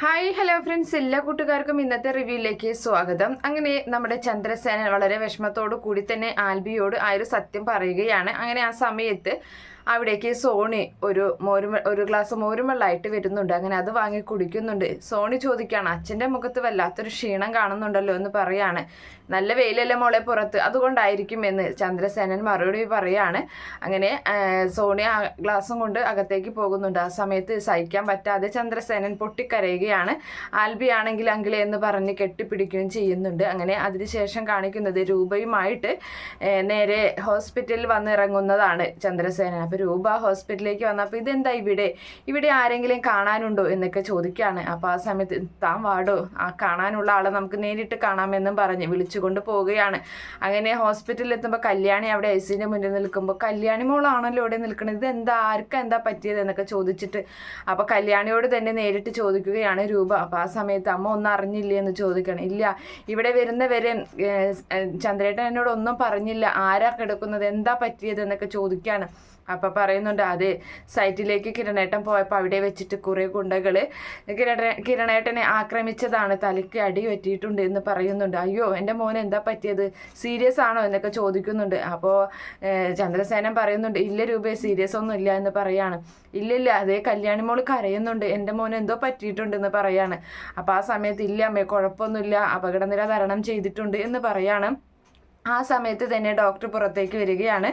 Hi hello friends. എല്ലാ കൂട്ടുകാർക്കും ഇന്നത്തെ റിവ്യൂയിലേക്ക് സ്വാഗതം. അങ്ങനെ നമ്മുടെ ചന്ദ്രസേന വളരെ വിഷമത്തോടു കൂടി തന്നെ ആൽബിയോട് ആ ഒരു സത്യം പറയുകയാണ്. അങ്ങനെ ആ സമയത്ത് അവിടേക്ക് സോണി ഒരു മോരുമ ഒരു ഗ്ലാസ് മോരുമെള്ളായിട്ട് വരുന്നുണ്ട്. അങ്ങനെ അത് വാങ്ങി കുടിക്കുന്നുണ്ട്. സോണി ചോദിക്കുകയാണ് അച്ഛന്റെ മുഖത്ത് വല്ലാത്തൊരു ക്ഷീണം കാണുന്നുണ്ടല്ലോ എന്ന് പറയാണ്. നല്ല വെയിലല്ലേ മോളെ പുറത്ത്? അതുകൊണ്ടായിരിക്കും എന്ന് ചന്ദ്രസേനൻ മറുപടി പറയാണ്. അങ്ങനെ സോണി ആ ഗ്ലാസും കൊണ്ട് അകത്തേക്ക് പോകുന്നുണ്ട്. ആ സമയത്ത് സഹിക്കാൻ പറ്റാതെ ചന്ദ്രസേനൻ പൊട്ടിക്കരയുകയാണ്. ആൽബി ആണെങ്കിൽ അങ്കിളെ എന്ന് പറഞ്ഞ് കെട്ടിപ്പിടിക്കുകയും ചെയ്യുന്നുണ്ട്. അങ്ങനെ അതിനുശേഷം കാണിക്കുന്നത് രൂപയുമായിട്ട് നേരെ ഹോസ്പിറ്റലിൽ വന്നിറങ്ങുന്നതാണ് ചന്ദ്രസേനൻ. അപ്പോൾ രൂപ ഹോസ്പിറ്റലിലേക്ക് വന്നപ്പോൾ ഇതെന്താ ഇവിടെ? ഇവിടെ ആരെങ്കിലും കാണാനുണ്ടോ എന്നൊക്കെ ചോദിക്കുകയാണ് അപ്പോൾ ആ സമയത്ത് താൻ വാടോ ആ കാണാനുള്ള ആളെ നമുക്ക് നേരിട്ട് കാണാമെന്നും പറഞ്ഞ് വിളിച്ചുകൊണ്ട് പോവുകയാണ്. അങ്ങനെ ഹോസ്പിറ്റലിൽ എത്തുമ്പോൾ കല്യാണി അവിടെ ഐ സിന്റെ മുന്നിൽ നിൽക്കുമ്പോൾ കല്യാണി മോളാണല്ലോ ഇവിടെ നിൽക്കുന്നത് ഇത് എന്താ ആർക്കാ എന്താ പറ്റിയത്? എന്നൊക്കെ ചോദിച്ചിട്ട് അപ്പോൾ കല്യാണിയോട് തന്നെ നേരിട്ട് ചോദിക്കുകയാണ് രൂപ. അപ്പോൾ ആ സമയത്ത് അമ്മ ഒന്നും അറിഞ്ഞില്ലേ? എന്ന് ചോദിക്കണം ഇല്ല. ഇവിടെ വരുന്നവരെ ചന്ദ്രേട്ടൻ എന്നോട് ഒന്നും പറഞ്ഞില്ല. ആരാ കിടക്കുന്നത്? എന്താ പറ്റിയത്? എന്നൊക്കെ ചോദിക്കുകയാണ്. അപ്പം പറയുന്നുണ്ട് അത് സൈറ്റിലേക്ക് കിരണേട്ടൻ പോയപ്പോൾ അവിടെ വെച്ചിട്ട് കുറേ ഗുണ്ടകൾ കിരണ കിരണേട്ടനെ ആക്രമിച്ചതാണ് തലയ്ക്ക് അടി പറ്റിയിട്ടുണ്ട് എന്ന് പറയുന്നുണ്ട്. അയ്യോ എന്റെ മോൻ എന്താ പറ്റിയത്? സീരിയസ് ആണോ? എന്നൊക്കെ ചോദിക്കുന്നുണ്ട്. അപ്പോൾ ചന്ദ്രസേനൻ പറയുന്നുണ്ട് ഇല്ല രൂപേ സീരിയസ് ഒന്നും ഇല്ല എന്ന് പറയാണ്. ഇല്ലില്ല അതേ കല്യാണി മോൾ കരയുന്നുണ്ട് എന്റെ മോൻ എന്തോ പറ്റിയിട്ടുണ്ടെന്ന് പറയാണ്. അപ്പോൾ ആ സമയത്ത് ഇല്ല അമ്മേ കുഴപ്പമൊന്നുമില്ല അപകടനില തരണം ചെയ്തിട്ടുണ്ട് എന്ന് പറയാണ്. ആ സമയത്ത് തന്നെ ഡോക്ടർ പുറത്തേക്ക് വരികയാണ്.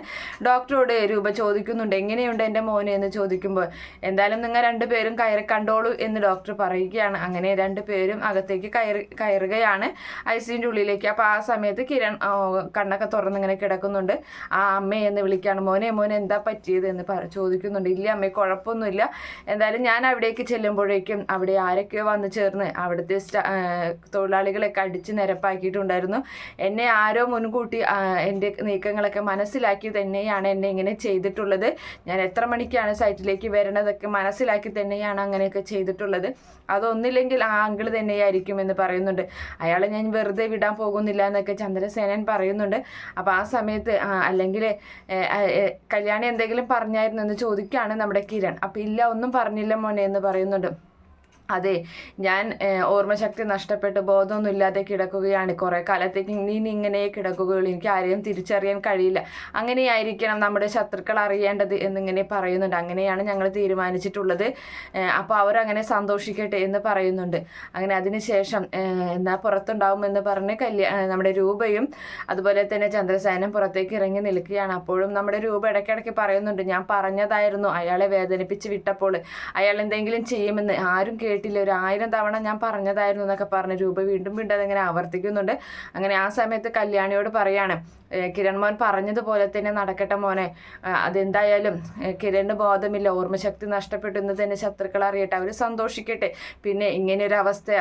ഡോക്ടറോട് രൂപ ചോദിക്കുന്നുണ്ട്. എങ്ങനെയുണ്ട് എന്റെ മോന്? എന്ന് ചോദിക്കുമ്പോൾ എന്തായാലും നിങ്ങൾ രണ്ടുപേരും കയറി കണ്ടോളൂ എന്ന് ഡോക്ടർ പറയുകയാണ്. അങ്ങനെ രണ്ടുപേരും അകത്തേക്ക് കയറി കയറുകയാണ്. ഐ സിന്റെ ഉള്ളിലേക്ക്. അപ്പോൾ ആ സമയത്ത് കിരൺ കണ്ണൊക്കെ തുറന്നിങ്ങനെ കിടക്കുന്നുണ്ട്. ആ അമ്മയെ എന്ന് വിളിക്കുകയാണ്. മോനെ മോനെ എന്താ പറ്റിയത്? എന്ന് പറ ചോദിക്കുന്നുണ്ട്. ഇല്ല അമ്മേ കുഴപ്പമൊന്നുമില്ല. എന്തായാലും ഞാൻ അവിടേക്ക് ചെല്ലുമ്പോഴേക്കും അവിടെ ആരൊക്കെയോ വന്ന് ചേർന്ന് അവിടുത്തെ തൊഴിലാളികളൊക്കെ അടിച്ച് നിരപ്പാക്കിയിട്ടുണ്ടായിരുന്നു. എന്നെ ആരോ മുൻകൂട്ടി ആ, എന്റെ നീക്കങ്ങളൊക്കെ മനസ്സിലാക്കി തന്നെയാണ് എന്നെ ഇങ്ങനെ ചെയ്തിട്ടുള്ളത്. ഞാൻ എത്ര മണിക്കാണ് സൈറ്റിലേക്ക് വരണതൊക്കെ മനസ്സിലാക്കി തന്നെയാണ് അങ്ങനെയൊക്കെ ചെയ്തിട്ടുള്ളത്. അതൊന്നില്ലെങ്കിൽ ആ അങ്കിൾ തന്നെയായിരിക്കും എന്ന് പറയുന്നുണ്ട്. അയാളെ ഞാൻ വെറുതെ വിടാൻ പോകുന്നില്ല എന്നൊക്കെ ചന്ദ്രസേനൻ പറയുന്നുണ്ട്. അപ്പോൾ ആ സമയത്ത് അല്ലെങ്കിൽ കല്യാണി എന്തെങ്കിലും പറഞ്ഞായിരുന്നു എന്ന് ചോദിക്കുകയാണ് നമ്മുടെ കിരൺ. അപ്പോൾ ഇല്ല ഒന്നും പറഞ്ഞില്ല മോനെ എന്ന് പറയുന്നുണ്ട്. അതെ ഞാൻ ഓർമ്മശക്തി നഷ്ടപ്പെട്ട് ബോധമൊന്നും ഇല്ലാതെ കിടക്കുകയാണ്. കുറേ കാലത്തേക്ക് ഇനി ഇങ്ങനെ കിടക്കുകയുള്ളൂ. എനിക്ക് ആരെയും തിരിച്ചറിയാൻ കഴിയില്ല. അങ്ങനെയായിരിക്കണം നമ്മുടെ ശത്രുക്കൾ അറിയേണ്ടത് എന്നിങ്ങനെ പറയുന്നുണ്ട്. അങ്ങനെയാണ് ഞങ്ങൾ തീരുമാനിച്ചിട്ടുള്ളത്. അപ്പോൾ അവരങ്ങനെ സന്തോഷിക്കട്ടെ എന്ന് പറയുന്നുണ്ട്. അങ്ങനെ അതിനുശേഷം എന്നാൽ എന്നാ പുറത്തുണ്ടാവുമെന്ന് പറഞ്ഞ് കല്യാ നമ്മുടെ രൂപയും അതുപോലെ തന്നെ ചന്ദ്രസേനം പുറത്തേക്ക് ഇറങ്ങി നിൽക്കുകയാണ്. അപ്പോഴും നമ്മുടെ രൂപ ഇടയ്ക്കിടയ്ക്ക് പറയുന്നുണ്ട് ഞാൻ പറഞ്ഞതായിരുന്നു അയാളെ വേദനിപ്പിച്ച് വിട്ടപ്പോൾ. അയാൾ എന്തെങ്കിലും ചെയ്യുമെന്ന്. ആരും കേട്ടില്ല. ഒരു ആയിരം തവണ ഞാൻ പറഞ്ഞതായിരുന്നു എന്നൊക്കെ പറഞ്ഞ് രൂപ വീണ്ടും വീണ്ടും അതിങ്ങനെ ആവർത്തിക്കുന്നുണ്ട്. അങ്ങനെ ആ സമയത്ത് കല്യാണിയോട് പറയാണ് "ഏ, കിരൺ മോൻ പറഞ്ഞതുപോലെ തന്നെ നടക്കട്ടെ മോനെ. അതെന്തായാലും കിരണിന് ബോധമില്ല. ഓർമ്മശക്തി നഷ്ടപ്പെട്ടു എന്ന് തന്നെ ശത്രുക്കൾ അറിയട്ടെ. അവർ സന്തോഷിക്കട്ടെ. പിന്നെ ഇങ്ങനെ ഒരു അവസ്ഥ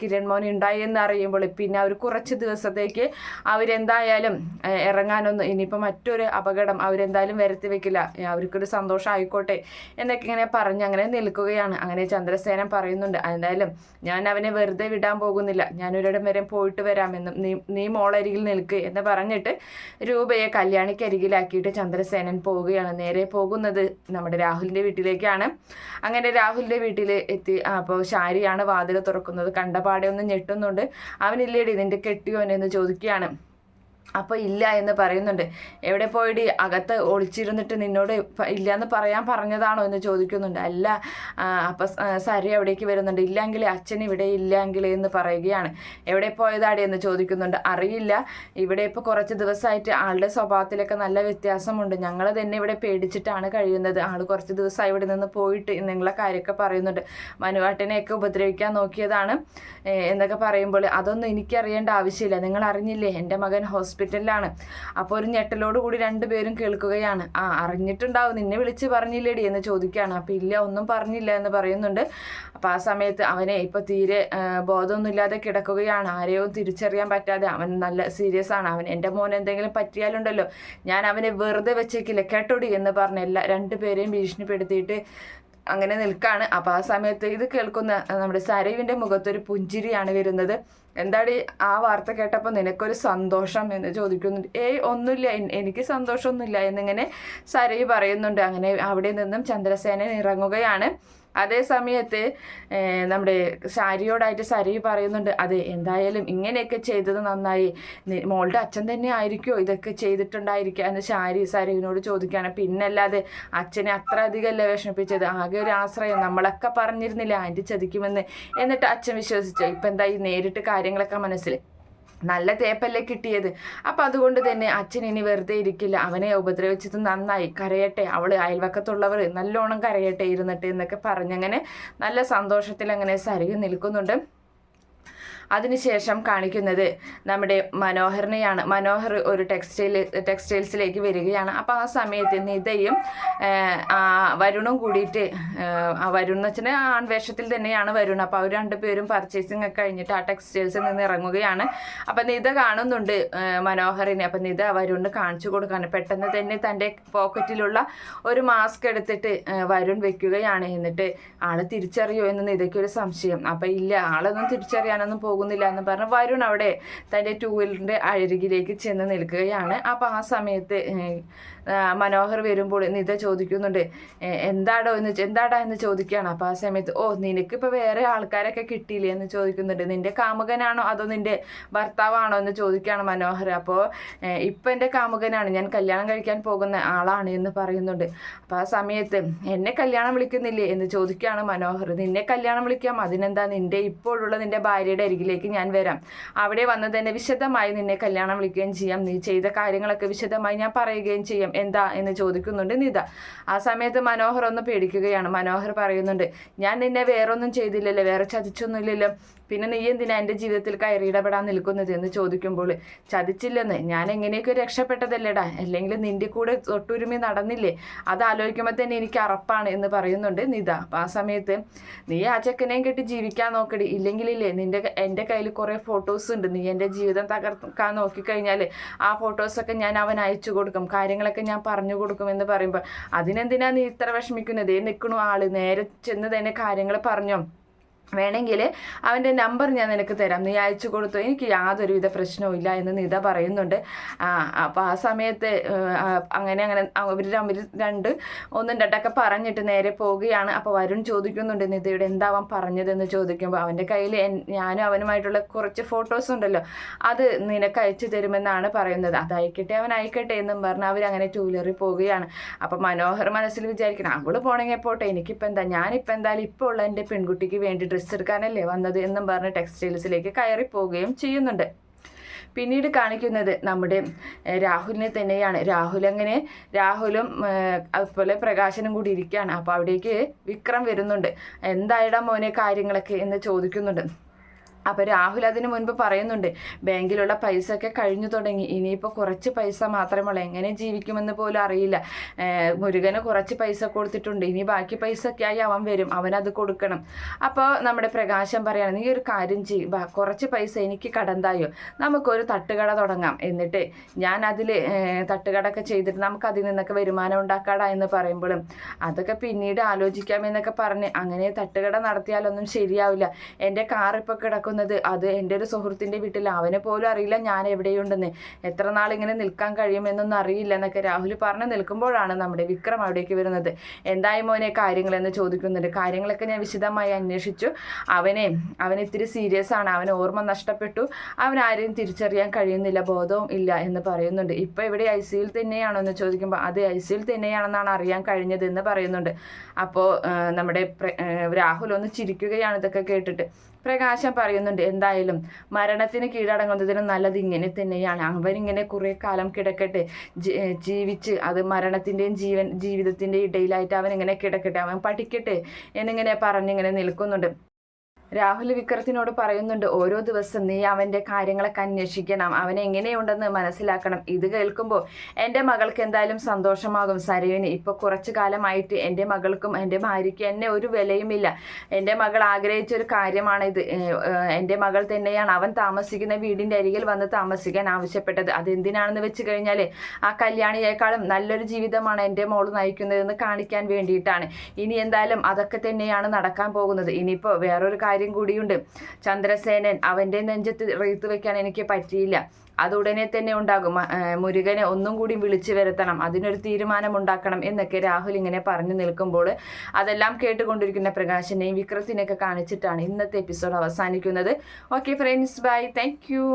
കിരൺ മോൻ ഉണ്ടായി എന്ന് അറിയുമ്പോൾ പിന്നെ അവർ കുറച്ച് ദിവസത്തേക്ക് അവരെന്തായാലും ഇറങ്ങാനൊന്നും ഇനിയിപ്പോൾ മറ്റൊരു അപകടം അവരെന്തായാലും വരുത്തി വെക്കില്ല. അവർക്കൊരു സന്തോഷം ആയിക്കോട്ടെ എന്നൊക്കെ ഇങ്ങനെ പറഞ്ഞ് അങ്ങനെ നിൽക്കുകയാണ്. അങ്ങനെ ചന്ദ്രസേനൻ പറയുന്നുണ്ട് എന്തായാലും ഞാൻ അവനെ വെറുതെ വിടാൻ പോകുന്നില്ല. ഞാൻ ഒരിടം വരെ പോയിട്ട് വരാമെന്നും നീ നീ മോളരികിൽ നിൽക്ക് എന്ന് പറഞ്ഞിട്ട് രൂപയെ കല്യാണിക്കരികിലാക്കിയിട്ട് ചന്ദ്രസേനൻ പോവുകയാണ്. നേരെ പോകുന്നത് നമ്മുടെ രാഹുലിന്റെ വീട്ടിലേക്കാണ്. അങ്ങനെ രാഹുലിന്റെ വീട്ടിൽ എത്തി. അപ്പോൾ ശാരിയാണ് വാതിൽ തുറക്കുന്നത്. കണ്ടപാടെ ഒന്ന് ഞെട്ടുന്നുണ്ട്. അവനില്ലേടി ഇതിന്റെ കെട്ടിയോനെന്ന് ചോദിക്കുകയാണ്. അപ്പോൾ ഇല്ല എന്ന് പറയുന്നുണ്ട്. എവിടെ പോയിടി? അകത്ത് ഒളിച്ചിരുന്നിട്ട് നിന്നോട് ഇല്ല എന്ന് പറയാൻ പറഞ്ഞതാണോ എന്ന് ചോദിക്കുന്നുണ്ട്. അല്ല അപ്പം സരി അവിടേക്ക് വരുന്നുണ്ട്. ഇല്ലെങ്കിൽ അച്ഛൻ ഇവിടെ ഇല്ലെങ്കിൽ എന്ന് പറയുകയാണ്. എവിടെ പോയതാടി എന്ന് ചോദിക്കുന്നുണ്ട്. അറിയില്ല. ഇവിടെ ഇപ്പോൾ കുറച്ച് ദിവസമായിട്ട് ആളുടെ സ്വഭാവത്തിലൊക്കെ നല്ല വ്യത്യാസമുണ്ട്. ഞങ്ങൾ തന്നെ ഇവിടെ പേടിച്ചിട്ടാണ് കഴിയുന്നത്. ആൾ കുറച്ച് ദിവസമായി ഇവിടെ നിന്ന് പോയിട്ട് നിങ്ങളെ കാര്യമൊക്കെ പറയുന്നുണ്ട്. മനുവാട്ടിനെയൊക്കെ ഉപദ്രവിക്കാൻ നോക്കിയതാണ് എന്നൊക്കെ പറയുമ്പോൾ അതൊന്നും എനിക്കറിയേണ്ട ആവശ്യമില്ല. നിങ്ങൾ അറിഞ്ഞില്ലേ? എന്റെ മകൻ ഹോസ്പിറ്റലിലാണ്. അപ്പോൾ ഒരു ഞെട്ടലോട് കൂടി രണ്ടുപേരും കേൾക്കുകയാണ്. ആ അറിഞ്ഞിട്ടുണ്ടാവും. നിന്നെ വിളിച്ച് പറഞ്ഞില്ലേടി എന്ന് ചോദിക്കുകയാണ്. അപ്പോൾ ഇല്ല ഒന്നും പറഞ്ഞില്ല എന്ന് പറയുന്നുണ്ട്. അപ്പോൾ ആ സമയത്ത് അവനെ ഇപ്പോൾ തീരെ ബോധമൊന്നുമില്ലാതെ കിടക്കുകയാണ്. ആരെയും തിരിച്ചറിയാൻ പറ്റാതെ അവൻ നല്ല സീരിയസ് ആണ്. അവൻ എന്റെ മോൻ എന്തെങ്കിലും പറ്റിയാലുണ്ടല്ലോ. ഞാൻ അവനെ വെറുതെ വെച്ചേക്കില്ല. കേട്ടോടി എന്ന് പറഞ്ഞ് എല്ലാ രണ്ടുപേരെയും ഭീഷണിപ്പെടുത്തിയിട്ട് അങ്ങനെ നിൽക്കാണ്. അപ്പോൾ ആ സമയത്ത് ഇത് കേൾക്കുന്ന നമ്മുടെ നമ്മുടെ സരയുവിന്റെ മുഖത്തൊരു പുഞ്ചിരിയാണ് വരുന്നത്. എന്താടി ആ വാർത്ത കേട്ടപ്പോൾ നിനക്കൊരു സന്തോഷം എന്ന് ചോദിക്കുന്നുണ്ട്. ഏയ് ഒന്നുമില്ല. എനിക്ക് സന്തോഷമൊന്നുമില്ല എന്നിങ്ങനെ സരയു പറയുന്നുണ്ട്. അങ്ങനെ അവിടെ നിന്നും ചന്ദ്രസേനൻ ഇറങ്ങുകയാണ്. അതേ സമയത്ത് നമ്മുടെ സാരിയോടായിട്ട് സരി പറയുന്നുണ്ട് അതെ എന്തായാലും ഇങ്ങനെയൊക്കെ ചെയ്തത് നന്നായി. മോളുടെ അച്ഛൻ തന്നെ ആയിരിക്കുമോ ഇതൊക്കെ ചെയ്തിട്ടുണ്ടായിരിക്കുക? എന്ന് ശാരി സരുവിനോട് ചോദിക്കുകയാണ്. പിന്നല്ലാതെ അച്ഛനെ അത്ര അധികമല്ല വിഷമിപ്പിച്ചത്? ആകെ ഒരു ആശ്രയം. നമ്മളൊക്കെ പറഞ്ഞിരുന്നില്ല ആന്റി ചതിക്കുമെന്ന്. എന്നിട്ട് അച്ഛൻ വിശ്വസിച്ചു. ഇപ്പം എന്തായി? നേരിട്ട് കാര്യങ്ങളൊക്കെ മനസ്സിൽ നല്ല തേപ്പല്ലേ കിട്ടിയത്. അപ്പം അതുകൊണ്ട് തന്നെ അച്ഛൻ ഇനി വെറുതെ ഇരിക്കില്ല. അവനെ ഉപദ്രവിച്ചത് നന്നായി. കരയട്ടെ. അവൾ അയൽവക്കത്തുള്ളവർ നല്ലോണം കരയട്ടെ ഇരുന്നിട്ട് എന്നൊക്കെ പറഞ്ഞങ്ങനെ നല്ല സന്തോഷത്തിൽ അങ്ങനെ സരികു നിൽക്കുന്നുണ്ട്. അതിനുശേഷം കാണിക്കുന്നത് നമ്മുടെ മനോഹറിനെയാണ് മനോഹർ ഒരു ടെക്സ്റ്റൈൽ ടെക്സ്റ്റൈൽസിലേക്ക് വരികയാണ്. അപ്പോൾ ആ സമയത്ത് നിതയും വരുണും കൂടിയിട്ട് വരുൺ എന്ന് വെച്ചാൽ ആൺവേഷത്തിൽ തന്നെയാണ് വരുൺ അപ്പോൾ അവർ രണ്ടുപേരും പർച്ചേസിംഗ് ഒക്കെ കഴിഞ്ഞിട്ട് ആ ടെക്സ്റ്റൈൽസിൽ നിന്ന് ഇറങ്ങുകയാണ്. അപ്പം നിത കാണുന്നുണ്ട് മനോഹറിനെ. അപ്പം നിത വരുണിന് കാണിച്ചു കൊടുക്കാണ് പെട്ടെന്ന് തന്നെ തന്റെ പോക്കറ്റിലുള്ള ഒരു മാസ്ക് എടുത്തിട്ട് വരുൺ വെക്കുകയാണ്. എന്നിട്ട് ആൾ തിരിച്ചറിയോ എന്ന് നിതയ്ക്കൊരു സംശയം. അപ്പം ഇല്ല ആളൊന്നും തിരിച്ചറിയാനൊന്നും പോകുന്നില്ല എന്ന് പറഞ്ഞ്. വരുൺ അവിടെ തന്റെ ടൂ വീലറിന്റെ അഴുകിലേക്ക് ചെന്ന് നിൽക്കുകയാണ്. അപ്പോൾ ആ സമയത്ത് മനോഹർ വരുമ്പോൾ നിത ചോദിക്കുന്നുണ്ട് എന്താടോ എന്ന് എന്താടാ എന്ന് ചോദിക്കുകയാണ്. അപ്പോൾ ആ സമയത്ത് ഓ നിനക്കിപ്പോൾ വേറെ ആൾക്കാരൊക്കെ കിട്ടിയില്ലേ? എന്ന് ചോദിക്കുന്നുണ്ട്. നിന്റെ കാമുകനാണോ അതോ നിന്റെ ഭർത്താവാണോ? എന്ന് ചോദിക്കുകയാണ് മനോഹർ. അപ്പോൾ ഇപ്പം എന്റെ കാമുകനാണ്. ഞാൻ കല്യാണം കഴിക്കാൻ പോകുന്ന ആളാണ് എന്ന് പറയുന്നുണ്ട്. അപ്പോൾ ആ സമയത്ത് എന്നെ കല്യാണം വിളിക്കുന്നില്ലേ? എന്ന് ചോദിക്കുകയാണ് മനോഹർ. നിന്നെ കല്യാണം വിളിക്കാം. അതിനെന്താ? നിന്റെ ഇപ്പോഴുള്ള നിന്റെ ഭാര്യയുടെ അരികിലേക്ക് ഞാൻ വരാം. അവിടെ വന്ന് തന്നെ വിശദമായി നിന്നെ കല്യാണം വിളിക്കുകയും ചെയ്യാം. നീ ചെയ്ത കാര്യങ്ങളൊക്കെ വിശദമായി ഞാൻ പറയുകയും ചെയ്യാം. എന്താ എന്ന് ചോദിക്കുന്നുണ്ട് നിത. ആ സമയത്ത് മനോഹർ ഒന്ന് പേടിക്കുകയാണ്. മനോഹർ പറയുന്നുണ്ട് ഞാൻ നിന്നെ വേറൊന്നും ചെയ്തില്ലല്ലോ. വേറെ ചതിച്ചൊന്നുമില്ലല്ലോ. പിന്നെ നീ എന്തിനാ എന്റെ ജീവിതത്തിൽ കയറി ഇടപെടാൻ നിൽക്കുന്നത് എന്ന് ചോദിക്കുമ്പോൾ ചതിച്ചില്ലെന്ന്. ഞാൻ എങ്ങനെയൊക്കെ രക്ഷപ്പെട്ടതല്ലേടാ? അല്ലെങ്കിൽ നിന്റെ കൂടെ തൊട്ടുരുമി നടന്നില്ലേ? അത് ആലോചിക്കുമ്പോൾ തന്നെ എനിക്ക് അറപ്പാണ് എന്ന് പറയുന്നുണ്ട് നിത. അപ്പം ആ സമയത്ത് നീ ആ ചെക്കനെയും കെട്ടി ജീവിക്കാൻ നോക്കടി. ഇല്ലെങ്കിലില്ലേ നിന്റെ എന്റെ കയ്യിൽ കുറേ ഫോട്ടോസ് ഉണ്ട്. നീ എന്റെ ജീവിതം തകർക്കാൻ നോക്കിക്കഴിഞ്ഞാൽ ആ ഫോട്ടോസൊക്കെ ഞാൻ അവൻ അയച്ചു കൊടുക്കും. കാര്യങ്ങളൊക്കെ ഞാൻ പറഞ്ഞു കൊടുക്കും എന്ന് പറയുമ്പോൾ അതിനെന്തിനാ നീ ഇത്ര വിഷമിക്കുന്നത്? നിൽക്കണു ആൾ. നേരെ ചെന്ന് തന്നെ കാര്യങ്ങൾ പറഞ്ഞോ. വേണമെങ്കിൽ അവന്റെ നമ്പർ ഞാൻ നിനക്ക് തരാം. നീ അയച്ചു കൊടുത്തു. എനിക്ക് യാതൊരുവിധ പ്രശ്നവും ഇല്ല എന്ന് നിത പറയുന്നുണ്ട്. ആ അപ്പോൾ ആ സമയത്ത് അങ്ങനെ അങ്ങനെ അവർ തമ്മിൽ രണ്ട് ഒന്നും രണ്ടൊക്കെ പറഞ്ഞിട്ട് നേരെ പോവുകയാണ്. അപ്പോൾ വരുൺ ചോദിക്കുന്നുണ്ട് നിതയുടെ എന്താവാൻ പറഞ്ഞതെന്ന് ചോദിക്കുമ്പോൾ അവന്റെ കയ്യിൽ ഞാനും അവനുമായിട്ടുള്ള കുറച്ച് ഫോട്ടോസ് ഉണ്ടല്ലോ. അത് നിനക്ക് അയച്ചു തരുമെന്നാണ് പറയുന്നത്. അത് അയക്കട്ടെ അവൻ അയക്കട്ടെ എന്നും പറഞ്ഞ് അവരങ്ങനെ ടൂ വീലറിൽ പോവുകയാണ്. അപ്പോൾ മനോഹർ മനസ്സിൽ വിചാരിക്കണം അവൾ പോണെങ്കിൽ പോട്ടെ എനിക്കിപ്പോൾ എന്താ? ഞാനിപ്പോൾ എന്തായാലും ഇപ്പോൾ ഉള്ള എന്റെ പെൺകുട്ടിക്ക് വേണ്ടി ഡ്രസ്സ് എടുക്കാനല്ലേ വന്നത് എന്നും പറഞ്ഞ് ടെക്സ്റ്റൈൽസിലേക്ക് കയറി പോവുകയും ചെയ്യുന്നുണ്ട്. പിന്നീട് കാണിക്കുന്നത് നമ്മുടെ രാഹുലിനെ തന്നെയാണ്. രാഹുൽ അങ്ങനെ രാഹുലും അതുപോലെ പ്രകാശനും കൂടി ഇരിക്കുകയാണ് അപ്പോൾ അവിടേക്ക് വിക്രം വരുന്നുണ്ട്. എന്തായിടാ മോനെ കാര്യങ്ങളൊക്കെ എന്ന് ചോദിക്കുന്നുണ്ട്. അപ്പോൾ രാഹുൽ അതിന് മുൻപ് പറയുന്നുണ്ട് ബാങ്കിലുള്ള പൈസ ഒക്കെ കഴിഞ്ഞു തുടങ്ങി. ഇനിയിപ്പോൾ കുറച്ച് പൈസ മാത്രമേ ഉള്ളൂ. എങ്ങനെ ജീവിക്കുമെന്ന് പോലും അറിയില്ല. മുരുകന് കുറച്ച് പൈസ കൊടുത്തിട്ടുണ്ട്. ഇനി ബാക്കി പൈസ ഒക്കെ ആയി അവൻ വരും. അവനത് കൊടുക്കണം. അപ്പോൾ നമ്മുടെ പ്രകാശം പറയാണ് നീ ഒരു കാര്യം ചെയ്യും. കുറച്ച് പൈസ എനിക്ക് കടന്തായോ നമുക്കൊരു തട്ടുകട തുടങ്ങാം. എന്നിട്ട് ഞാൻ അതിൽ തട്ടുകട ഒക്കെ ചെയ്തിട്ട് നമുക്ക് അതിൽ നിന്നൊക്കെ വരുമാനം ഉണ്ടാക്കാടാ എന്ന് പറയുമ്പോഴും അതൊക്കെ പിന്നീട് ആലോചിക്കാമെന്നൊക്കെ പറഞ്ഞ് അങ്ങനെ തട്ടുകട നടത്തിയാലൊന്നും ശരിയാവില്ല. എന്റെ കാർ ഇപ്പോൾ കിടക്കുന്നത് അത് എന്റെ ഒരു സുഹൃത്തിന്റെ വീട്ടിൽ. അവനെ പോലും അറിയില്ല ഞാൻ എവിടെയുണ്ടെന്ന്. എത്ര നാൾ ഇങ്ങനെ നിൽക്കാൻ കഴിയുമെന്നൊന്നും അറിയില്ല എന്നൊക്കെ രാഹുൽ പറഞ്ഞ് നിൽക്കുമ്പോഴാണ് നമ്മുടെ വിക്രം അവിടേക്ക് വരുന്നത്. എന്തായി മോനെ കാര്യങ്ങളെന്ന് ചോദിക്കുന്നുണ്ട്. കാര്യങ്ങളൊക്കെ ഞാൻ വിശദമായി അന്വേഷിച്ചു. അവനെ അവൻ ഇത്തിരി സീരിയസ് ആണ്. അവന് ഓർമ്മ നഷ്ടപ്പെട്ടു. അവൻ ആരെയും തിരിച്ചറിയാൻ കഴിയുന്നില്ല. ബോധവും ഇല്ല എന്ന് പറയുന്നുണ്ട്. ഇപ്പൊ ഇവിടെ ഐ സിയിൽ തന്നെയാണോ എന്ന് ചോദിക്കുമ്പോൾ അത് ഐ സിയിൽ തന്നെയാണെന്നാണ് അറിയാൻ കഴിഞ്ഞത് എന്ന് പറയുന്നുണ്ട് അപ്പോൾ നമ്മുടെ രാഹുൽ ഒന്ന് ചിരിക്കുകയാണ് ഇതൊക്കെ കേട്ടിട്ട്. പ്രകാശം പറയുന്നുണ്ട് എന്തായാലും മരണത്തിന് കീഴടങ്ങുന്നതിന് നല്ലത് ഇങ്ങനെ തന്നെയാണ്. അവരിങ്ങനെ കുറേ കാലം കിടക്കട്ടെ ജീവിച്ച് അത് മരണത്തിന്റെയും ജീവൻ ജീവിതത്തിന്റെയും ഇടയിലായിട്ട് അവൻ ഇങ്ങനെ കിടക്കട്ടെ അവൻ പഠിക്കട്ടെ എന്നിങ്ങനെ പറഞ്ഞിങ്ങനെ നിൽക്കുന്നുണ്ട്. രാഹുൽ വിക്രത്തിനോട് പറയുന്നുണ്ട് ഓരോ ദിവസം നീ അവന്റെ കാര്യങ്ങളൊക്കെ അന്വേഷിക്കണം. അവൻ എങ്ങനെയുണ്ടെന്ന് മനസ്സിലാക്കണം. ഇത് കേൾക്കുമ്പോൾ എന്റെ മകൾക്ക് എന്തായാലും സന്തോഷമാകും സരയുവിന് ഇപ്പോൾ കുറച്ചു കാലമായിട്ട് എന്റെ മകൾക്കും എന്റെ ഭാര്യയ്ക്ക് എന്നെ ഒരു വിലയുമില്ല. എന്റെ മകൾ ആഗ്രഹിച്ച ഒരു കാര്യമാണ് ഇത് ഏഹ് ഏഹ് എന്റെ മകൾ തന്നെയാണ് അവൻ താമസിക്കുന്ന വീടിന്റെ അരികിൽ വന്ന് താമസിക്കാൻ ആവശ്യപ്പെട്ടത്. അതെന്തിനാണെന്ന് വെച്ച് കഴിഞ്ഞാൽ ആ കല്യാണിയേക്കാളും നല്ലൊരു ജീവിതമാണ് എന്റെ മോൾ നയിക്കുന്നതെന്ന് കാണിക്കാൻ വേണ്ടിയിട്ടാണ്. ഇനി എന്തായാലും അതൊക്കെ തന്നെയാണ് നടക്കാൻ പോകുന്നത്. ഇനിയിപ്പോൾ വേറൊരു കാര്യം കാര്യം കൂടിയുണ്ട്. ചന്ദ്രസേനൻ അവന്റെ നെഞ്ചത്ത് റീത്ത് വെക്കാൻ എനിക്ക് പറ്റിയില്ല. അത് ഉടനെ തന്നെ ഉണ്ടാകും. മുരുകനെ ഒന്നും കൂടി വിളിച്ചു വരുത്തണം. അതിനൊരു തീരുമാനം ഉണ്ടാക്കണം എന്നൊക്കെ രാഹുൽ ഇങ്ങനെ പറഞ്ഞു നിൽക്കുമ്പോൾ അതെല്ലാം കേട്ടുകൊണ്ടിരിക്കുന്ന പ്രകാശനെയും വിക്രത്തിനെയൊക്കെ കാണിച്ചിട്ടാണ് ഇന്നത്തെ എപ്പിസോഡ് അവസാനിക്കുന്നത്. Okay friends bye thank you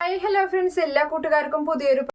hi hello friends എല്ലാ കൂട്ടുകാർക്കും പുതിയൊരു